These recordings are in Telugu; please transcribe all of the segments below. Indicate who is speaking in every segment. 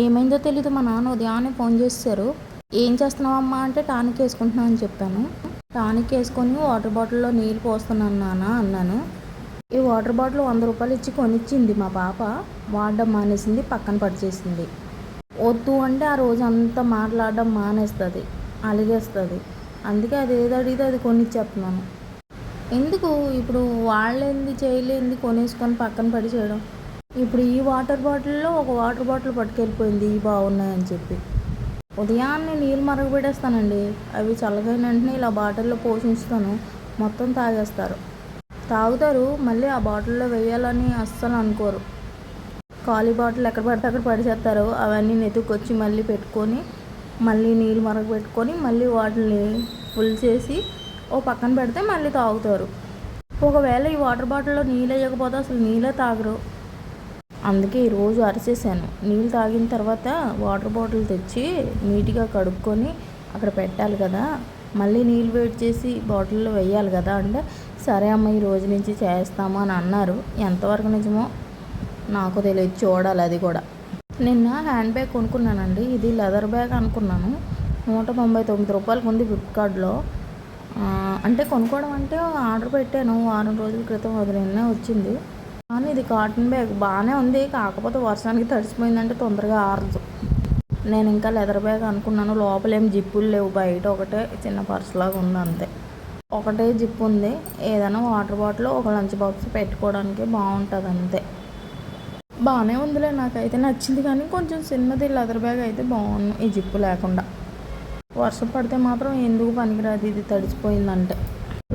Speaker 1: ఏమైందో తెలీదు మా నాన్న ఉదయాన్నే ఫోన్ చేశారు. ఏం చేస్తున్నావమ్మా? అంటే టానిక్ వేసుకుంటున్నా అని చెప్పాను. టానిక్ వేసుకొని వాటర్ బాటిల్లో నీళ్ళు పోస్తున్నాను నాన్న అన్నాను. ఈ వాటర్ బాటిల్ వంద రూపాయలు ఇచ్చి కొనిచ్చింది మా పాప. వాడడం మానేసింది పక్కన పడిచేసింది. వద్దు అంటే ఆ రోజు అంతా మాట్లాడడం మానేస్తుంది అలిగేస్తుంది. అందుకే అది ఏది అడిగితే అది కొనిచ్చేస్తున్నాను. ఎందుకు? ఇప్పుడు వాళ్ళేంది చేయలేంది కొనేసుకొని పక్కన పడి చేయడం? ఇప్పుడు ఈ వాటర్ బాటిల్లో ఒక వాటర్ బాటిల్ పట్టుకెళ్ళిపోయింది ఇవి బాగున్నాయని చెప్పి. ఉదయాన్నే నీళ్ళు మరగబెట్టేస్తానండి. అవి చల్లగైన వెంటనే ఇలా బాటిల్లో పోషించుతాను. మొత్తం తాగేస్తారు. తాగుతారు మళ్ళీ ఆ బాటిల్లో వేయాలని అస్సలు అనుకోరు. ఖాళీ బాటిల్ ఎక్కడ పడితే అక్కడ పడిచేస్తారు అవన్నీ నెతుక్కొచ్చి మళ్ళీ పెట్టుకొని మళ్ళీ నీళ్ళు మరగబెట్టుకొని మళ్ళీ వాటిని ఫుల్ చేసి ఓ పక్కన పెడితే మళ్ళీ తాగుతారు. ఒకవేళ ఈ వాటర్ బాటిల్లో నీళ్ళు వేయకపోతే అసలు నీళ్ళే తాగరు. అందుకే ఈరోజు అరిచేసాను నీళ్ళు తాగిన తర్వాత వాటర్ బాటిల్ తెచ్చి నీట్గా కడుక్కొని అక్కడ పెట్టాలి కదా. మళ్ళీ నీళ్ళు వేడి చేసి బాటిల్లో వేయాలి కదా. అంటే సరే అమ్మ ఈ రోజు నుంచి చేస్తాము అని అన్నారు. ఎంతవరకు నిజమో నాకు తెలియదు. చూడాలి అది కూడా. నిన్న హ్యాండ్ బ్యాగ్ కొనుక్కున్నానండి. ఇది లెదర్ బ్యాగ్ అనుకున్నాను. నూట తొంభై తొమ్మిది రూపాయలకు ఉంది ఫ్లిప్కార్ట్లో. అంటే కొనుక్కోవడం అంటే ఆర్డర్ పెట్టాను. వారం రోజుల క్రితం అది నిన్నే వచ్చింది. ఇది కాటన్ బ్యాగ్. బాగానే ఉంది. కాకపోతే వర్షానికి తడిసిపోయిందంటే తొందరగా ఆరదు. నేను ఇంకా లెదర్ బ్యాగ్ అనుకున్నాను. లోపల ఏం జిప్పులు లేవు. బయట ఒకటే చిన్న పర్స్ లాగా ఉంది అంతే. ఒకటే జిప్ ఉంది. ఏదైనా వాటర్ బాటిల్ ఒక లంచ్ బాక్స్ పెట్టుకోవడానికి బాగుంటుంది అంతే. బాగానే ఉందిలే. నాకైతే నచ్చింది కానీ కొంచెం చిన్నది లెదర్ బ్యాగ్ అయితే బాగుంది. ఈ జిప్పు లేకుండా. వర్షం పడితే మాత్రం ఎందుకు పనికిరాదు? ఇది తడిసిపోయిందంటే.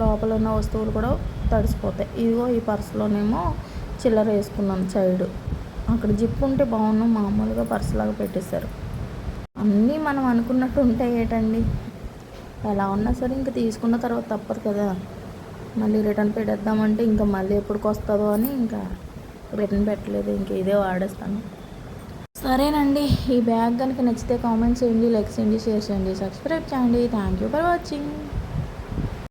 Speaker 1: లోపల ఉన్న వస్తువులు కూడా తడిసిపోతాయి. ఇదిగో ఈ పర్సులోనేమో చిల్లర వేసుకున్నాను సైడ్ అక్కడ జిప్ ఉంటే బాగున్నాను మామూలుగా పర్స్ లాగా పెట్టేశారు. అన్నీ మనం అనుకున్నట్టు ఉంటాయి ఏటండి? ఎలా ఉన్నా సరే ఇంకా తీసుకున్న తర్వాత తప్పదు కదా. మళ్ళీ రిటర్న్ పెట్టేద్దామంటే ఇంకా మళ్ళీ ఎప్పటికి వస్తుందో అని ఇంకా రిటర్న్ పెట్టలేదు ఇంక ఇదే వాడేస్తాను. సరేనండి ఈ బ్యాగ్ కనుక నచ్చితే కామెంట్స్ చేయండి లైక్ చేయండి షేర్ చేయండి సబ్స్క్రైబ్ చేయండి. Thank you for watching